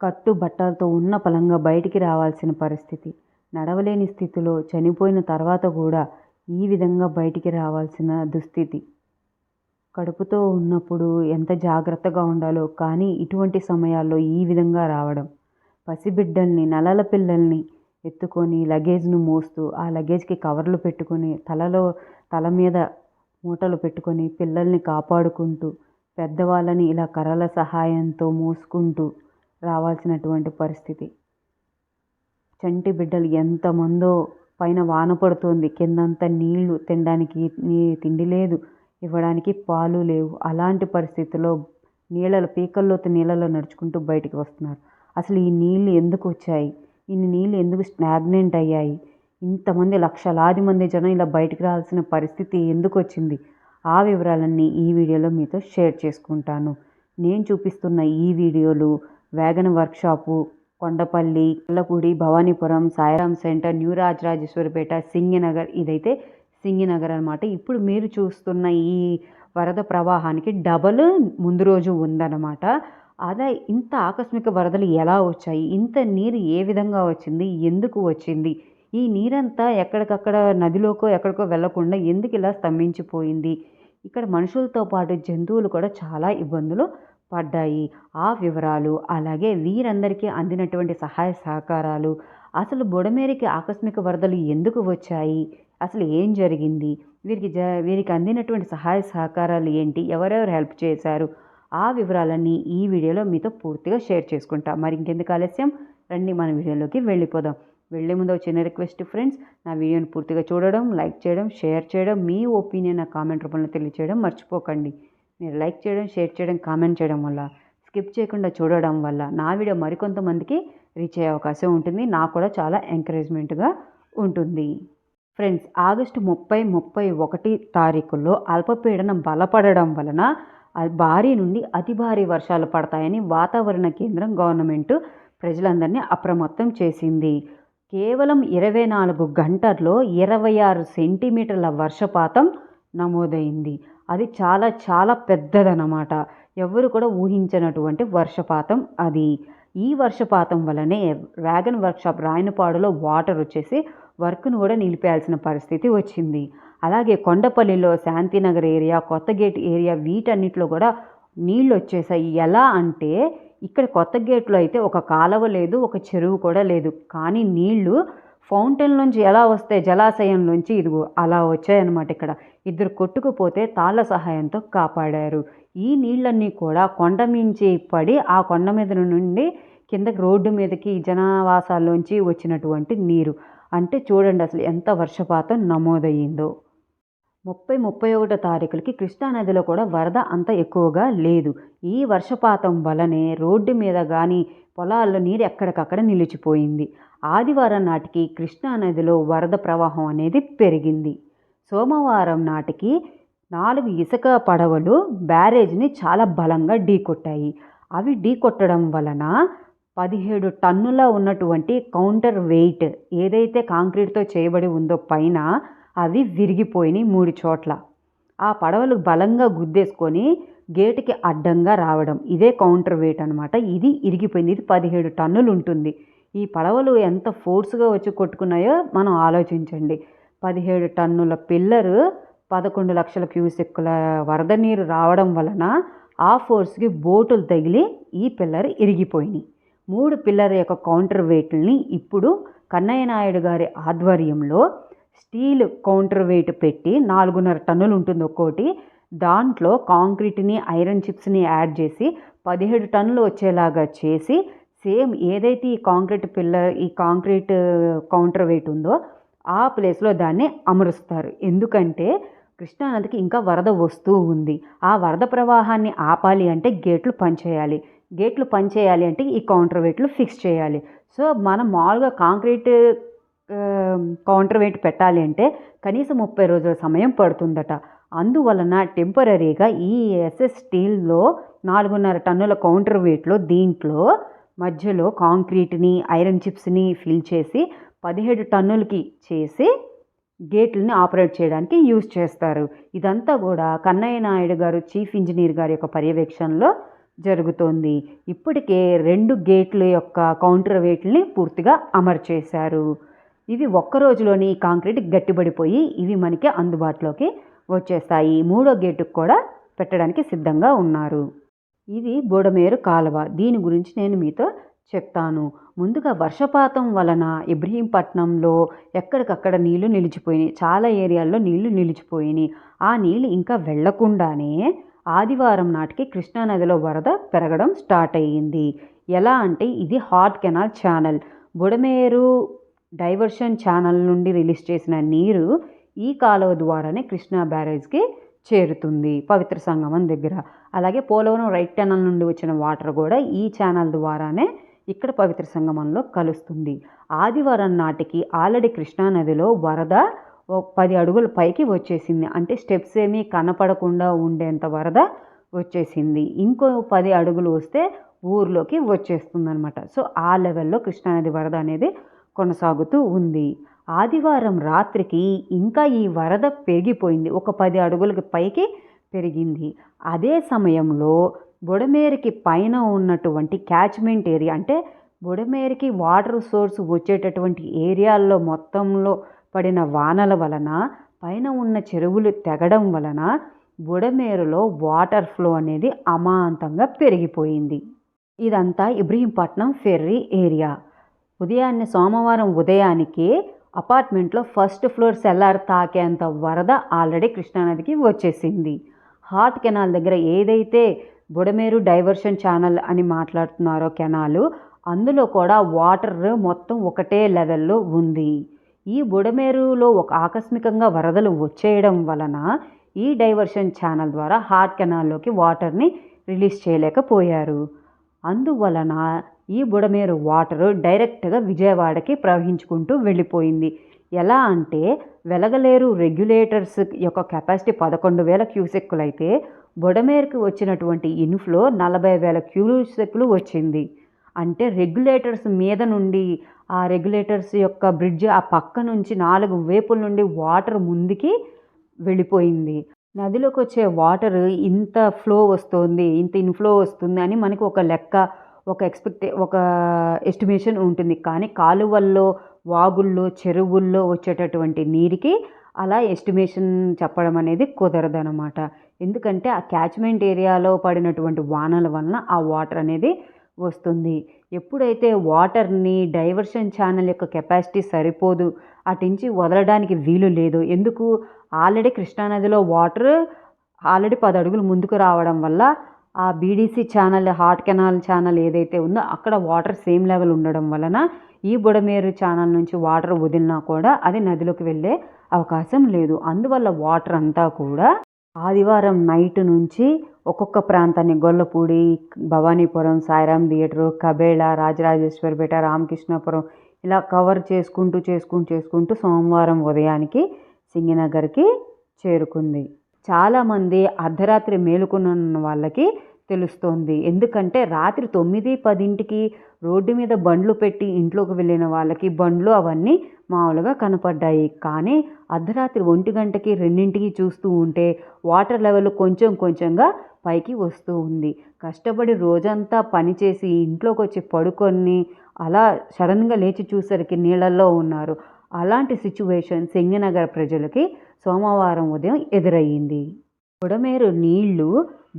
కట్టు బట్టలతో ఉన్న పలంగా బయటికి రావాల్సిన పరిస్థితి. నడవలేని స్థితిలో చనిపోయిన తర్వాత కూడా ఈ విధంగా బయటికి రావాల్సిన దుస్థితి. కడుపుతో ఉన్నప్పుడు ఎంత జాగ్రత్తగా ఉండాలో కానీ ఇటువంటి సమయాల్లో ఈ విధంగా రావడం. పసిబిడ్డల్ని నలల పిల్లల్ని ఎత్తుకొని లగేజ్ను మోస్తూ ఆ లగేజ్కి కవర్లు పెట్టుకొని తలలో తల మీద మూటలు పెట్టుకొని పిల్లల్ని కాపాడుకుంటూ పెద్దవాళ్ళని ఇలా కర్రల సహాయంతో మోసుకుంటూ రావాల్సినటువంటి పరిస్థితి. చంటి బిడ్డలు ఎంతమందో పైన వాన పడుతుంది. కిందంతా నీళ్ళు తినడానికి నీ తిండి లేదు ఇవ్వడానికి పాలు లేవు. అలాంటి పరిస్థితుల్లో నీళ్ళలో పీకల్లోతో నీళ్ళలో నడుచుకుంటూ బయటికి వస్తున్నారు. అసలు ఈ నీళ్ళు ఎందుకు వచ్చాయి? ఇన్ని నీళ్ళు ఎందుకు స్టాగ్నెంట్ అయ్యాయి? ఇంతమంది లక్షలాది మంది జనం ఇలా బయటికి రావాల్సిన పరిస్థితి ఎందుకు వచ్చింది? ఆ వివరాలన్నీ ఈ వీడియోలో మీతో షేర్ చేసుకుంటాను. నేను చూపిస్తున్న ఈ వీడియోలు wagon workshop Kondapalli Kallapudi Bhavanipuram Sairam centre new Rajarajeswaripeta Singhnagar ఇదైతే సింగినగర్ అనమాట ఇప్పుడు మీరు చూస్తున్న ఈ వరద ప్రవాహానికి డబల్ ముందు రోజు ఉందన్నమాట. అదే ఇంత ఆకస్మిక వరదలు ఎలా వచ్చాయి? ఇంత నీరు ఏ విధంగా వచ్చింది? ఎందుకు వచ్చింది? ఈ నీరంతా ఎక్కడికక్కడ నదిలోకో ఎక్కడికో వెళ్ళకుండా ఎందుకు ఇలా స్తంభించిపోయింది? ఇక్కడ మనుషులతో పాటు జంతువులు కూడా చాలా ఇబ్బందులు పడ్డాయి. ఆ వివరాలు అలాగే వీరందరికీ అందినటువంటి సహాయ సహకారాలు. అసలు బుడమేరికి ఆకస్మిక వరదలు ఎందుకు వచ్చాయి? అసలు ఏం జరిగింది? వీరికి జ వీరికి అందినటువంటి సహాయ సహకారాలు ఏంటి? ఎవరెవరు హెల్ప్ చేశారు? ఆ వివరాలన్నీ ఈ వీడియోలో మీతో పూర్తిగా షేర్ చేసుకుంటా. మరి ఇంకెందుకు ఆలస్యం? రండి మన వీడియోలోకి వెళ్ళిపోదాం. వెళ్ళే ముందు చిన్న రిక్వెస్ట్ ఫ్రెండ్స్ నా వీడియోని పూర్తిగా చూడడం లైక్ చేయడం షేర్ చేయడం మీ ఒపీనియన్ నా కామెంట్ రూపంలో తెలియచేయడం మర్చిపోకండి. మీరు లైక్ చేయడం షేర్ చేయడం కామెంట్ చేయడం వల్ల స్కిప్ చేయకుండా చూడడం వల్ల నా వీడియో మరికొంతమందికి రీచ్ అయ్యే అవకాశం ఉంటుంది. నాకు కూడా చాలా ఎంకరేజ్మెంట్గా ఉంటుంది. ఫ్రెండ్స్ ఆగస్టు ముప్పై ముప్పై ఒకటి తారీఖుల్లో అల్పపీడనం బలపడడం వలన భారీ నుండి అతి భారీ వర్షాలు పడతాయని వాతావరణ కేంద్రం గవర్నమెంట్ ప్రజలందరినీ అప్రమత్తం చేసింది. కేవలం ఇరవై నాలుగు గంటల్లో ఇరవై ఆరు సెంటీమీటర్ల వర్షపాతం నమోదైంది. అది చాలా చాలా పెద్దదన్నమాట. ఎవరు కూడా ఊహించినటువంటి వర్షపాతం అది. ఈ వర్షపాతం వల్లనే వ్యాగన్ వర్క్షాప్ రాయనపాడులో వాటర్ వచ్చేసి వర్క్ను కూడా నిలిపేయాల్సిన పరిస్థితి వచ్చింది. అలాగే కొండపల్లిలో శాంతినగర్ ఏరియా కొత్త గేట్ ఏరియా వీటన్నిటిలో కూడా నీళ్ళు వచ్చేసాయి. ఎలా అంటే ఇక్కడ కొత్త గేట్లో అయితే ఒక కాలువ లేదు ఒక చెరువు కూడా లేదు. కానీ నీళ్ళు ఫౌంటైన్ నుంచి ఎలా వస్తే జలాశయం నుంచి ఇదిగో అలా వచ్చాయన్నమాట ఇక్కడ. ఇద్దరు కొట్టుకుపోతే తాళ్ళ సహాయంతో కాపాడారు. ఈ నీళ్ళన్నీ కూడా కొండ మించి పడి ఆ కొండ మీద నుండి కిందకి రోడ్డు మీదకి జనావాసాల్లోంచి వచ్చినటువంటి నీరు. అంటే చూడండి అసలు ఎంత వర్షపాతం నమోదయ్యిందో. ముప్పై ముప్పై ఒకటో తారీఖులకి కృష్ణానదిలో కూడా వరద అంత ఎక్కువగా లేదు. ఈ వర్షపాతం వలనే రోడ్డు మీద కానీ పొలాల్లో నీరు ఎక్కడికక్కడ నిలిచిపోయింది. ఆదివారం నాటికి కృష్ణానదిలో వరద ప్రవాహం అనేది పెరిగింది. సోమవారం నాటికి నాలుగు ఇసుక పడవలు బ్యారేజ్ని చాలా బలంగా ఢీకొట్టాయి. అవి ఢీకొట్టడం వలన పదిహేడు టన్నుల ఉన్నటువంటి కౌంటర్ వెయిట్ ఏదైతే కాంక్రీట్తో చేయబడి ఉందో పైన అవి విరిగిపోయినాయి మూడు చోట్ల. ఆ పడవలు బలంగా గుద్దేసుకొని గేటుకి అడ్డంగా రావడం. ఇదే కౌంటర్ వెయిట్ అనమాట ఇది ఇరిగిపోయింది. ఇది పదిహేడు టన్నులు ఉంటుంది. ఈ పడవలు ఎంత ఫోర్స్గా వచ్చి కొట్టుకున్నాయో మనం ఆలోచించండి. పదిహేడు టన్నుల పిల్లరు పదకొండు లక్షల క్యూసెక్కుల వరద నీరు రావడం వలన ఆ ఫోర్స్కి బోటులు తగిలి ఈ పిల్లర్ ఇరిగిపోయినాయి. మూడు పిల్లర్ యొక్క కౌంటర్ వెయిట్ని ఇప్పుడు కన్నయ్య నాయుడు గారి ఆధ్వర్యంలో స్టీల్ కౌంటర్ వెయిట్ పెట్టి నాలుగున్నర టన్నులు ఉంటుంది ఒక్కోటి. దాంట్లో కాంక్రీట్ని ఐరన్ చిప్స్ని యాడ్ చేసి పదిహేడు టన్నులు వచ్చేలాగా చేసి సేమ్ ఏదైతే ఈ కాంక్రీట్ పిల్లర్ ఈ కాంక్రీట్ కౌంటర్ వెయిట్ ఉందో ఆ ప్లేస్లో దాన్ని అమరుస్తారు. ఎందుకంటే కృష్ణానదికి ఇంకా వరద వస్తూ ఉంది. ఆ వరద ప్రవాహాన్ని ఆపాలి అంటే గేట్లు పనిచేయాలి గేట్లు పనిచేయాలి అంటే ఈ కౌంటర్ వెయిట్లు ఫిక్స్ చేయాలి. సో మనం మామూలుగా కాంక్రీట్ కౌంటర్ వెయిట్ పెట్టాలి అంటే కనీసం ముప్పై రోజుల సమయం పడుతుందట. అందువలన టెంపరీగా ఈ ఎస్ఎస్ స్టీల్లో నాలుగున్నర టన్నుల కౌంటర్ వెయిట్లో దీంట్లో మధ్యలో కాంక్రీట్ని ఐరన్ చిప్స్ని ఫిల్ చేసి పదిహేడు టన్నులకి చేసి గేట్లని ఆపరేట్ చేయడానికి యూజ్ చేస్తారు. ఇదంతా కూడా కన్నయ్య నాయుడు గారు చీఫ్ ఇంజనీర్ గారి యొక్క పర్యవేక్షణలో జరుగుతోంది. ఇప్పటికే రెండు గేట్ల యొక్క కౌంటర్ వెయిట్ని పూర్తిగా అమర్చేశారు ఇవి ఒక్క రోజులోని కాంక్రీట్ గట్టిపడిపోయి ఇవి మనకి అందుబాటులోకి వచ్చేస్తాయి. మూడో గేటుకు కూడా పెట్టడానికి సిద్ధంగా ఉన్నారు. ఇది బుడమేరు కాలువ. దీని గురించి నేను మీతో చెప్తాను. ముందుగా వర్షపాతం వలన ఇబ్రహీంపట్నంలో ఎక్కడికక్కడ నీళ్ళు నిలిచిపోయినాయి. చాలా ఏరియాల్లో నీళ్ళు నిలిచిపోయినాయి. ఆ నీళ్ళు ఇంకా వెళ్ళకుండానే ఆదివారం నాటికి కృష్ణానదిలో వరద పెరగడం స్టార్ట్ అయ్యింది. ఎలా అంటే ఇది hot canal channel. Budameru diversion channel నుండి రిలీజ్ చేసిన నీరు ఈ కాలువ ద్వారానే కృష్ణా బ్యారేజ్కి చేరుతుంది పవిత్ర సంగమం దగ్గర. అలాగే పోలవరం రైట్ ఛానల్ నుండి వచ్చిన వాటర్ కూడా ఈ ఛానల్ ద్వారానే ఇక్కడ పవిత్ర సంగమంలో కలుస్తుంది. ఆదివారం నాటికి ఆల్రెడీ కృష్ణానదిలో వరద పది అడుగుల పైకి వచ్చేసింది. అంటే స్టెప్స్ ఏమీ కనపడకుండా ఉండేంత వరద వచ్చేసింది. ఇంకో పది అడుగులు వస్తే ఊర్లోకి వచ్చేస్తుంది అనమాట సో ఆ లెవెల్లో కృష్ణానది వరద అనేది కొనసాగుతూ ఉంది. ఆదివారం రాత్రికి ఇంకా ఈ వరద పెరిగిపోయింది. ఒక పది అడుగులకి పైకి పెరిగింది. అదే సమయంలో బుడమేరికి పైన ఉన్నటువంటి క్యాచ్మెంట్ ఏరియా అంటే బుడమేరికి వాటర్ సోర్స్ వచ్చేటటువంటి ఏరియాల్లో మొత్తంలో పడిన వానల వలన పైన ఉన్న చెరువులు తెగడం వలన బుడమేరులో వాటర్ ఫ్లో అనేది అమాంతంగా పెరిగిపోయింది. ఇదంతా ఇబ్రహీంపట్నం ఫెర్రీ ఏరియా. ఉదయాన్నే సోమవారం ఉదయానికి అపార్ట్మెంట్లో ఫస్ట్ ఫ్లోర్ సెల్లార్ తాకేంత వరద ఆల్రెడీ కృష్ణానదికి వచ్చేసింది. హాట్ కెనాల్ దగ్గర ఏదైతే బుడమేరు డైవర్షన్ ఛానల్ అని మాట్లాడుతున్నారో కెనాలు అందులో కూడా వాటర్ మొత్తం ఒకటే లెవెల్లో ఉంది. ఈ బుడమేరులో ఒక ఆకస్మికంగా వరదలు వచ్చేయడం వలన ఈ డైవర్షన్ ఛానల్ ద్వారా హార్ట్ కెనాల్లోకి వాటర్ని రిలీజ్ చేయలేకపోయారు. అందువలన ఈ బుడమేరు వాటరు డైరెక్ట్గా విజయవాడకి ప్రవహించుకుంటూ వెళ్ళిపోయింది. ఎలా అంటే వెలగలేరు రెగ్యులేటర్స్ యొక్క కెపాసిటీ పదకొండు వేల క్యూసెక్కులైతే అయితే బుడమేరుకి వచ్చినటువంటి ఇన్ఫ్లో నలభై వేల క్యూసెక్లు వచ్చింది. అంటే రెగ్యులేటర్స్ మీద నుండి ఆ రెగ్యులేటర్స్ యొక్క బ్రిడ్జ్ ఆ పక్క నుంచి నాలుగు వేపుల నుండి వాటర్ ముందుకి వెళ్ళిపోయింది. నదిలోకి వచ్చే వాటర్ ఇంత ఫ్లో వస్తుంది ఇంత ఇన్ఫ్లో వస్తుంది అని మనకి ఒక లెక్క ఒక ఎక్స్పెక్టే ఒక ఎస్టిమేషన్ ఉంటుంది. కానీ కాలువల్లో వాగుల్లో చెరువుల్లో వచ్చేటటువంటి నీరుకి అలా ఎస్టిమేషన్ చెప్పడం అనేది కుదరదనమాట ఎందుకంటే ఆ క్యాచ్మెంట్ ఏరియాలో పడినటువంటి వానల వలన ఆ వాటర్ అనేది వస్తుంది. ఎప్పుడైతే వాటర్ని డైవర్షన్ ఛానల్ యొక్క కెపాసిటీ సరిపోదు అటించి వదలడానికి వీలు లేదు. ఎందుకు? ఆల్రెడీ కృష్ణానదిలో వాటర్ ఆల్రెడీ పది అడుగులు ముందుకు రావడం వల్ల ఆ BDC channel hot canal channel ఏదైతే ఉందో అక్కడ వాటర్ సేమ్ లెవెల్ ఉండడం వలన ఈ బుడమేరు ఛానల్ నుంచి వాటర్ వదిలినా కూడా అది నదిలోకి వెళ్ళే అవకాశం లేదు. అందువల్ల వాటర్ అంతా కూడా ఆదివారం నైట్ నుంచి ఒక్కొక్క ప్రాంతాన్ని గొల్లపూడి భవానీపురం సాయిరాం థియేటరు కబేళ రాజరాజేశ్వరిపేట రామకృష్ణాపురం ఇలా కవర్ చేసుకుంటూ చేసుకుంటూ చేసుకుంటూ సోమవారం ఉదయానికి సింగినగర్కి చేరుకుంది. చాలామంది అర్ధరాత్రి మేలుకున్న వాళ్ళకి తెలుస్తోంది. ఎందుకంటే రాత్రి తొమ్మిది పదింటికి రోడ్డు మీద బండ్లు పెట్టి ఇంట్లోకి వెళ్ళిన వాళ్ళకి బండ్లు అవన్నీ మామూలుగా కనపడ్డాయి. కానీ అర్ధరాత్రి ఒంటి గంటకి రెండింటికి చూస్తూ ఉంటే వాటర్ లెవెల్ కొంచెం కొంచెంగా పైకి వస్తూ ఉంది. కష్టపడి రోజంతా పనిచేసి ఇంట్లోకి వచ్చి పడుకొని అలా సడన్గా లేచి చూసరికి నీళ్ళల్లో ఉన్నారు. అలాంటి సిచ్యువేషన్ సింగనగర్ ప్రజలకి సోమవారం ఉదయం ఎదురయ్యింది. బుడమేరు నీళ్ళు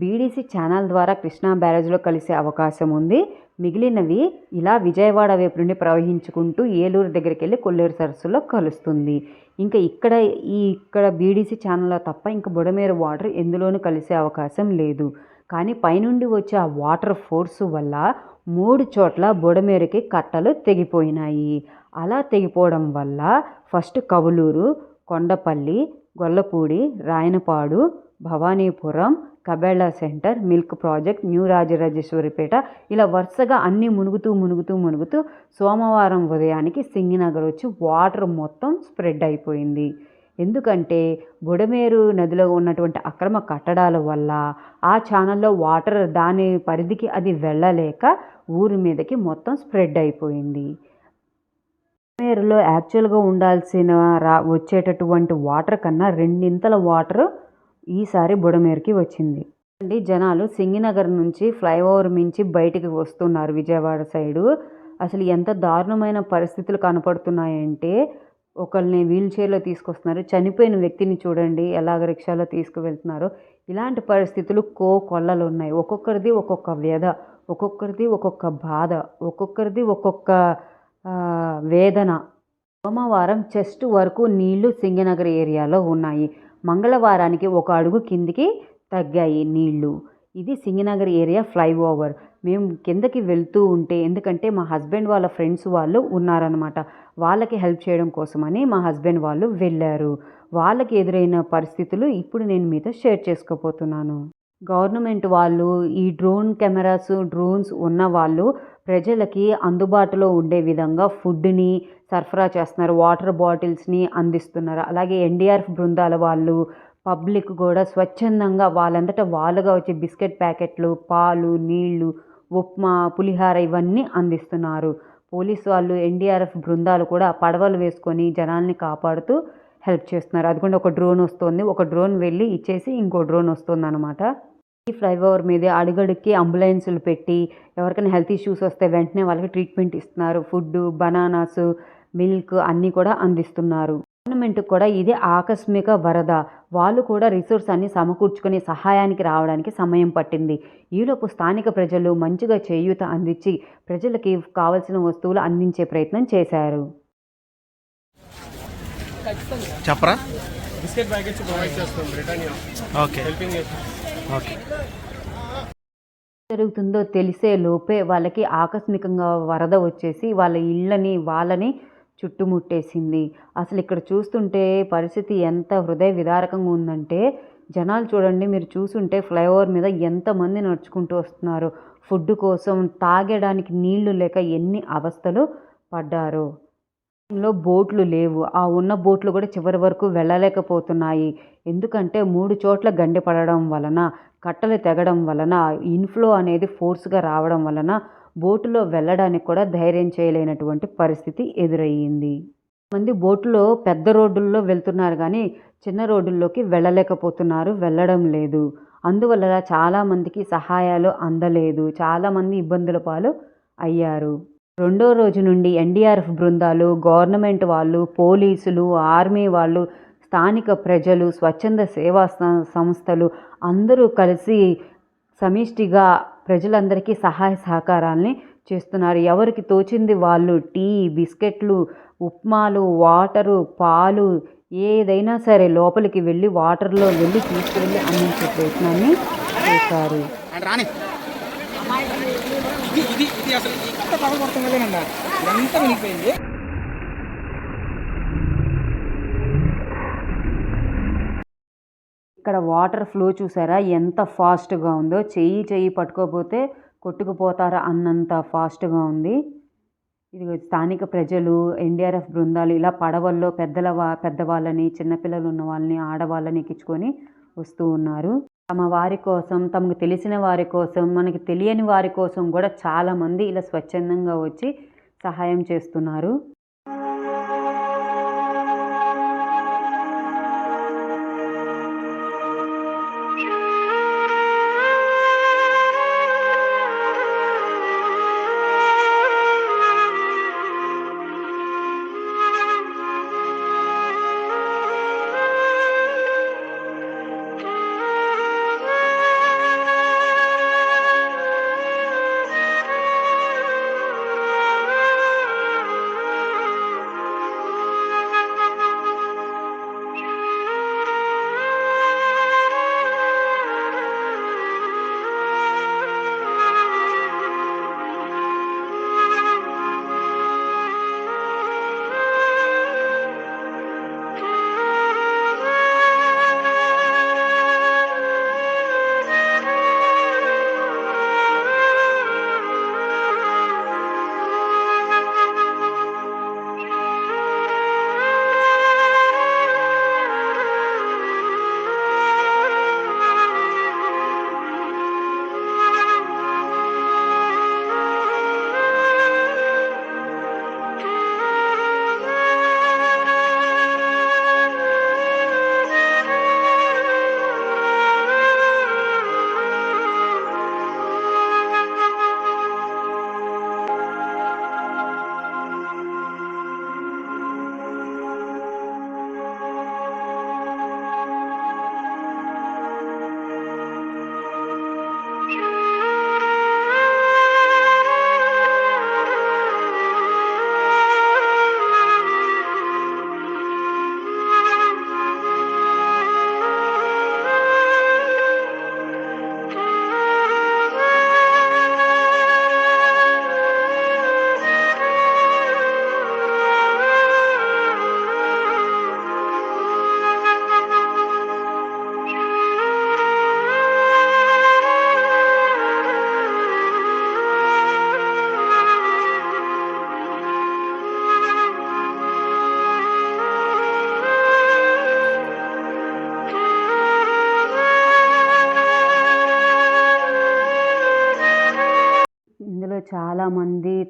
బీడీసీ ఛానల్ ద్వారా కృష్ణా బ్యారేజ్లో కలిసే అవకాశం ఉంది. మిగిలినవి ఇలా విజయవాడ వైపు నుండి ప్రవహించుకుంటూ ఏలూరు దగ్గరికి వెళ్ళి కొల్లేరు సరస్సులో కలుస్తుంది. ఇంకా ఇక్కడ ఈ ఇక్కడ బీడీసీ ఛానల్లో తప్ప ఇంకా బుడమేరు వాటర్ ఎందులోనూ కలిసే అవకాశం లేదు. కానీ పైనుండి వచ్చే ఆ వాటర్ ఫోర్సు వల్ల మూడు చోట్ల బుడమేరుకి కట్టలు తెగిపోయినాయి. అలా తెగిపోవడం వల్ల first Kavuluru Kondapalli Gollapudi Rayanapadu Bhavanipuram Kabela centre milk project new Rajarajeswaripeta ఇలా వరుసగా అన్నీ మునుగుతూ మునుగుతూ మునుగుతూ సోమవారం ఉదయానికి సింగినగర్ వచ్చి వాటర్ మొత్తం స్ప్రెడ్ అయిపోయింది. ఎందుకంటే బుడమేరు నదిలో ఉన్నటువంటి అక్రమ కట్టడాల వల్ల ఆ ఛానల్లో వాటర్ దాని పరిధికి అది వెళ్ళలేక ఊరి మీదకి మొత్తం స్ప్రెడ్ అయిపోయింది. బుడమేరులో యాక్చువల్గా ఉండాల్సిన రా వచ్చేటటువంటి వాటర్ కన్నా రెండింతల వాటర్ ఈసారి బుడమేరుకి వచ్చింది. అండి జనాలు సింగినగర్ నుంచి ఫ్లైఓవర్ మించి బయటికి వస్తున్నారు విజయవాడ సైడు. అసలు ఎంత దారుణమైన పరిస్థితులు కనపడుతున్నాయంటే ఒకరిని వీల్ చైర్లో తీసుకొస్తున్నారు. చనిపోయిన వ్యక్తిని చూడండి ఎలాగ రిక్షాలో తీసుకువెళ్తున్నారు. ఇలాంటి పరిస్థితులు కో కొల్లలు ఉన్నాయి. ఒక్కొక్కరిది ఒక్కొక్క వ్యధ ఒక్కొక్కరిది ఒక్కొక్క బాధ ఒక్కొక్కరిది ఒక్కొక్క వేదన. సోమవారం చెస్ట్ వరకు నీళ్ళు సింగనగర్ ఏరియాలో ఉన్నాయి. మంగళవారానికి ఒక అడుగు కిందికి తగ్గాయి నీళ్ళు. ఇది సింగనగర్ ఏరియా ఫ్లైఓవర్. మేము కిందకి వెళ్తూ ఉంటే ఎందుకంటే మా హస్బెండ్ వాళ్ళ ఫ్రెండ్స్ వాళ్ళు ఉన్నారనమాట వాళ్ళకి హెల్ప్ చేయడం కోసమని మా హస్బెండ్ వాళ్ళు వెళ్ళారు. వాళ్ళకి ఎదురైన పరిస్థితులు ఇప్పుడు నేను మీతో షేర్ చేసుకోపోతున్నాను గవర్నమెంట్ వాళ్ళు ఈ డ్రోన్ కెమెరాస్ డ్రోన్స్ ఉన్న వాళ్ళు ప్రజలకి అందుబాటులో ఉండే విధంగా ఫుడ్ని సరఫరా చేస్తున్నారు. వాటర్ బాటిల్స్ని అందిస్తున్నారు. అలాగే ఎన్డీఆర్ఎఫ్ బృందాల వాళ్ళు పబ్లిక్ కూడా స్వచ్ఛందంగా వాళ్ళంతటా వాళ్ళుగా వచ్చే బిస్కెట్ ప్యాకెట్లు పాలు నీళ్ళు ఉప్మా పులిహార ఇవన్నీ అందిస్తున్నారు. పోలీస్ వాళ్ళు ఎన్డీఆర్ఎఫ్ బృందాలు కూడా పడవలు వేసుకొని జనాల్ని కాపాడుతూ హెల్ప్ చేస్తున్నారు. అది కూడా ఒక డ్రోన్ వస్తుంది. ఒక డ్రోన్ వెళ్ళి ఇచ్చేసి ఇంకో డ్రోన్ వస్తుంది అనమాట ఈ ఫ్లైఓవర్ మీద అడుగడుక్కి అంబులెన్సులు పెట్టి ఎవరికైనా హెల్త్ ఇష్యూస్ వస్తే వెంటనే వాళ్ళకి ట్రీట్మెంట్ ఇస్తున్నారు. ఫుడ్ బనానాస్ మిల్క్ అన్నీ కూడా అందిస్తున్నారు. గవర్నమెంట్ కూడా ఇది ఆకస్మిక వరద. వాళ్ళు కూడా రిసోర్స్ అన్ని సమకూర్చుకొని సహాయానికి రావడానికి సమయం పట్టింది. ఈలోపు స్థానిక ప్రజలు మంచిగా చేయూత అందించి ప్రజలకి కావలసిన వస్తువులు అందించే ప్రయత్నం చేశారు. చెప్పరా? బిస్కెట్ ప్యాకెట్స్ ప్రొవైడ్ చేస్తాం. బ్రిటానియా. ఓకే. Helping okay. జరుగుతుందో తెలిసే లోపే వాళ్ళకి ఆకస్మికంగా వరద వచ్చేసి వాళ్ళ ఇళ్ళని వాళ్ళని చుట్టుముట్టేసింది. అసలు ఇక్కడ చూస్తుంటే పరిస్థితి ఎంత హృదయ విదారకంగా ఉందంటే జనాలు చూడండి మీరు చూసుంటే ఫ్లైఓవర్ మీద ఎంతమంది నడుచుకుంటూ వస్తున్నారు. ఫుడ్ కోసం తాగడానికి నీళ్ళు లేక ఎన్ని అవస్థలు పడ్డారు. లో బోట్లు లేవు. ఆ ఉన్న బోట్లు కూడా చివరి వరకు వెళ్ళలేకపోతున్నాయి. ఎందుకంటే మూడు చోట్ల గండి పడడం వలన కట్టలు తెగడం వలన ఇన్ఫ్లో అనేది ఫోర్స్గా రావడం వలన బోటులో వెళ్ళడానికి కూడా ధైర్యం చేయలేనటువంటి పరిస్థితి ఎదురయ్యింది. మంది బోటులో పెద్ద రోడ్డుల్లో వెళ్తున్నారు కానీ చిన్న రోడ్డుల్లోకి వెళ్ళలేకపోతున్నారు వెళ్ళడం లేదు. అందువల్ల చాలామందికి సహాయాలు అందలేదు. చాలామంది ఇబ్బందుల పాలు అయ్యారు. రెండో రోజు నుండి ఎన్డీఆర్ఎఫ్ బృందాలు గవర్నమెంట్ వాళ్ళు పోలీసులు ఆర్మీ వాళ్ళు స్థానిక ప్రజలు స్వచ్ఛంద సేవా సంస్థలు అందరూ కలిసి సమిష్టిగా ప్రజలందరికీ సహాయ సహకారాలని చేస్తున్నారు. ఎవరికి తోచింది వాళ్ళు టీ బిస్కెట్లు ఉప్మాలు వాటరు పాలు ఏదైనా సరే లోపలికి వెళ్ళి వాటర్లో వెళ్ళి తీసుకువెళ్ళి అందించే ప్రయత్నాన్ని చేశారు. రాని ఇక్కడ వాటర్ ఫ్లో చూసారా? ఎంత ఫాస్ట్గా ఉందో. చెయ్యి చెయ్యి పట్టుకోపోతే కొట్టుకుపోతారా అన్నంత ఫాస్ట్గా ఉంది. ఇది స్థానిక ప్రజలు ఎన్డీఆర్ఎఫ్ బృందాలు ఇలా పడవల్లో పెద్దల పెద్దవాళ్ళని చిన్నపిల్లలు ఉన్న వాళ్ళని ఆడవాళ్ళని ఎక్కించుకొని వస్తూ ఉన్నారు. తమ వారి కోసం తమకు తెలిసిన వారి కోసం మనకి తెలియని వారి కోసం కూడా చాలామంది ఇలా స్వచ్ఛందంగా వచ్చి సహాయం చేస్తున్నారు.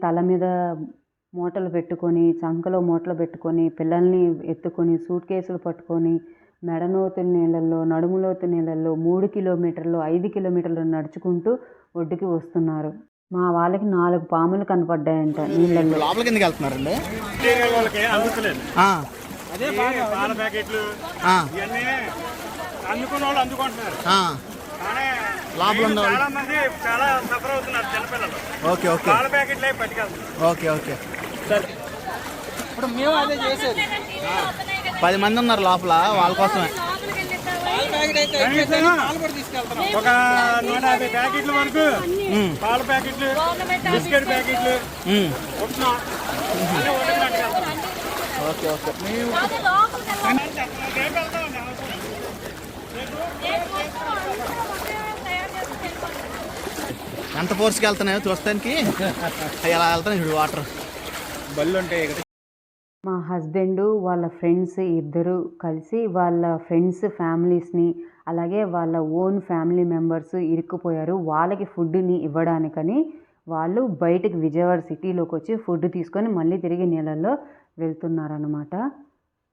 తల మీద మూటలు పెట్టుకొని చంకలో మూటలు పెట్టుకొని పిల్లల్ని ఎత్తుకొని సూట్ కేసులు పట్టుకొని మెడలోతు నీళ్ళల్లో నడుములోతు నీళ్ళల్లో మూడు కిలోమీటర్లు ఐదు కిలోమీటర్లు నడుచుకుంటూ ఒడ్డుకి వస్తున్నారు. మా వాళ్ళకి నాలుగు పాములు కనపడ్డాయంట నీళ్ళల్లో. లోపలికి ఎందుకు వెళ్తున్నారండి? వాళ్ళకి అందుతలేదు. ఆ, అదే పాల ప్యాకెట్లు ఆ, ఇవన్నీ అందుకున్న వాళ్ళు అందుకుంటున్నారు వాళ్ళు- చాలా మంది చాలా సఫర్ అవుతున్నారు చిన్నపిల్లలు ఓకే ఓకే. పాల ప్యాకెట్లే ఓకే ఓకే. ఇప్పుడు మేము అదే చేసేది. పది మంది ఉన్నారు లోపల వాళ్ళ కోసమే. ఒక నూట యాభై ప్యాకెట్ల వరకు పాల ప్యాకెట్లు బిస్కెట్ ప్యాకెట్లు. ఉప్మా. Okay okay. మేము ఎంత ఫోర్స్కి వెళ్తున్నాయో చూస్తానికి. ఎలా వెళ్తున్నాయి ఇప్పుడు వాటర్ బళ్ళు ఉంటాయి ఇక్కడ మా హస్బెండ్ వాళ్ళ ఫ్రెండ్స్ ఇద్దరు కలిసి వాళ్ళ ఫ్రెండ్స్ ఫ్యామిలీస్ని అలాగే వాళ్ళ ఓన్ ఫ్యామిలీ మెంబర్స్ ఇరుక్కుపోయారు. వాళ్ళకి ఫుడ్ని ఇవ్వడానికని వాళ్ళు బయటకు విజయవాడ సిటీలోకి వచ్చి ఫుడ్ తీసుకొని మళ్ళీ తిరిగి నీళ్ళల్లో వెళ్తున్నారనమాట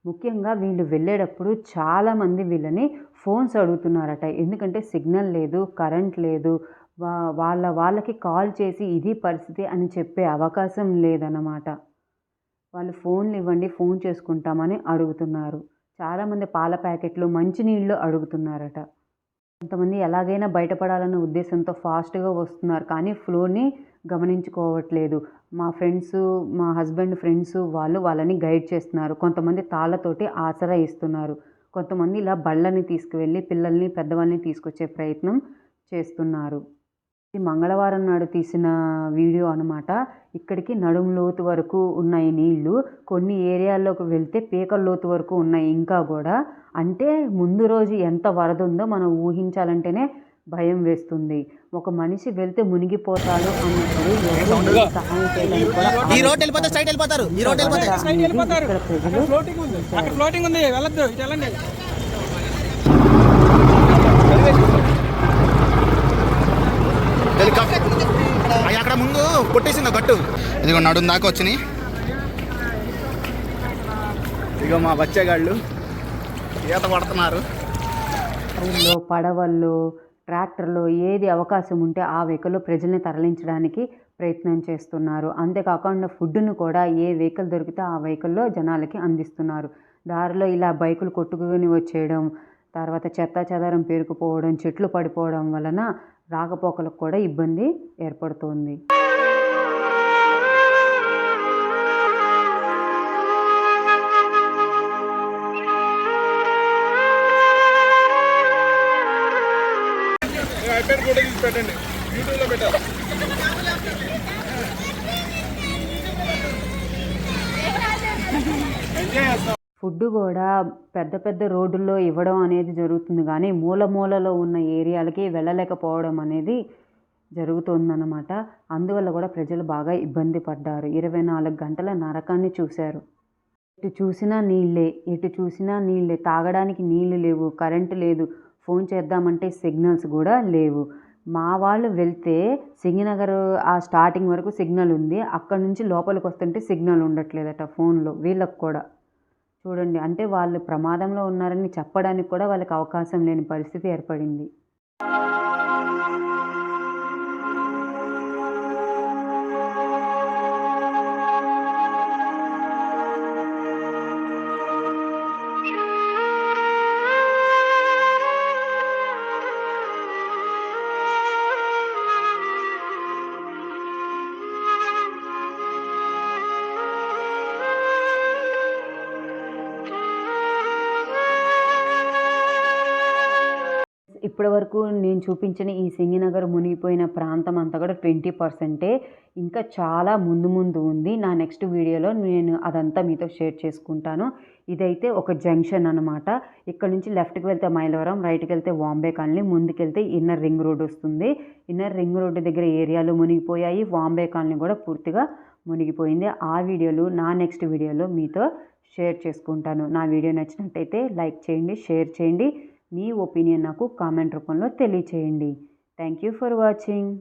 ముఖ్యంగా వీళ్ళు వెళ్ళేటప్పుడు చాలామంది వీళ్ళని ఫోన్స్ అడుగుతున్నారట. ఎందుకంటే సిగ్నల్ లేదు కరెంట్ లేదు వా వాళ్ళ వాళ్ళకి కాల్ చేసి ఇది పరిస్థితి అని చెప్పే అవకాశం లేదన్నమాట. వాళ్ళు ఫోన్లు ఇవ్వండి ఫోన్ చేసుకుంటామని అడుగుతున్నారు. చాలామంది పాల ప్యాకెట్లు మంచినీళ్ళు అడుగుతున్నారట. కొంతమంది ఎలాగైనా బయటపడాలన్న ఉద్దేశంతో ఫాస్ట్గా వస్తున్నారు కానీ ఫ్లోని గమనించుకోవట్లేదు. మా ఫ్రెండ్స్ మా హస్బెండ్ ఫ్రెండ్స్ వాళ్ళు వాళ్ళని గైడ్ చేస్తున్నారు. కొంతమంది తాళ్ళతోటి ఆసరా ఇస్తున్నారు. కొంతమంది ఇలా బళ్ళని తీసుకువెళ్ళి పిల్లల్ని పెద్దవాళ్ళని తీసుకొచ్చే ప్రయత్నం చేస్తున్నారు. మంగళవారం నాడు తీసిన వీడియో అనమాట ఇక్కడికి నడుము లోతు వరకు ఉన్నాయి నీళ్ళు. కొన్ని ఏరియాల్లోకి వెళ్తే పీకల లోతు వరకు ఉన్నాయి ఇంకా కూడా. అంటే ముందు రోజు ఎంత వరద ఉందో మనం ఊహించాలంటేనే భయం వేస్తుంది. ఒక మనిషి వెళ్తే మునిగిపోతాడు అన్నప్పుడు ఎవరు సహాయం ఈ రోడ్ వెళ్ళిపోతే స్ట్రైట్ వెళ్ళిపోతారు ఈ రోడ్ వెళ్ళిపోతే ఇక్కడ ప్రజలు ఉంది అక్కడ ముందు కొట్టేసింది గట్టు. ఇదిగో నడుం దాకా వచ్చినాయి. ఇదిగో మా బచ్చేగాళ్ళు ఈత పడుతున్నారు. రైల్లో పడవల్లో ట్రాక్టర్లో ఏది అవకాశం ఉంటే ఆ వెహికల్లో ప్రజల్ని తరలించడానికి ప్రయత్నం చేస్తున్నారు. అంతేకాకుండా ఫుడ్ను కూడా ఏ వెహికల్ దొరికితే ఆ వెహికల్లో జనాలకి అందిస్తున్నారు. దారిలో ఇలా బైకులు కొట్టుకుని వచ్చేయడం తర్వాత చెత్త చెదారం పేరుకుపోవడం చెట్లు పడిపోవడం వలన రాకపోకలకు కూడా ఇబ్బంది ఏర్పడుతోంది. పెట్టండి. యూట్యూబ్లో పెట్టాలి ఎంజాయ్ చేస్తాం ఫుడ్ కూడా పెద్ద పెద్ద రోడ్డుల్లో ఇవ్వడం అనేది జరుగుతుంది. కానీ మూల మూలలో ఉన్న ఏరియాలకి వెళ్ళలేకపోవడం అనేది జరుగుతుందన్నమాట. అందువల్ల కూడా ప్రజలు బాగా ఇబ్బంది పడ్డారు. ఇరవై నాలుగు గంటల నరకాన్ని చూశారు. ఎటు చూసినా నీళ్ళే ఎటు చూసినా నీళ్ళే. తాగడానికి నీళ్ళు లేవు కరెంటు లేదు. ఫోన్ చేద్దామంటే సిగ్నల్స్ కూడా లేవు. మా వాళ్ళు వెళ్తే సింగినగర్ ఆ స్టార్టింగ్ వరకు సిగ్నల్ ఉంది. అక్కడ నుంచి లోపలికి వస్తుంటే సిగ్నల్ ఉండట్లేదట ఫోన్లో వీళ్ళకి కూడా. చూడండి. అంటే వాళ్ళు ప్రమాదంలో ఉన్నారని చెప్పడానికి కూడా వాళ్ళకి అవకాశం లేని పరిస్థితి ఏర్పడింది. ఇప్పటి వరకు నేను చూపించిన ఈ సింగినగర్ మునిగిపోయిన ప్రాంతం అంతా కూడా ట్వంటీ పర్సెంటే. ఇంకా చాలా ముందు ముందు ఉంది. నా నెక్స్ట్ వీడియోలో నేను అదంతా మీతో షేర్ చేసుకుంటాను. ఇదైతే ఒక జంక్షన్ అనమాట ఇక్కడ నుంచి లెఫ్ట్కి వెళ్తే మైలవరం రైట్కి వెళ్తే వాంబే కాలనీ ముందుకెళ్తే ఇన్నర్ రింగ్ రోడ్ వస్తుంది. ఇన్నర్ రింగ్ రోడ్డు దగ్గర ఏరియాలు మునిగిపోయాయి. వాంబే కాలనీ కూడా పూర్తిగా మునిగిపోయింది. ఆ వీడియోలు నా నెక్స్ట్ వీడియోలో మీతో షేర్ చేసుకుంటాను. నా వీడియో నచ్చినట్టయితే లైక్ చేయండి షేర్ చేయండి. మీ ఒపీనియన్ నాకు కామెంట్ రూపంలో తెలియచేయండి. Thank you for watching.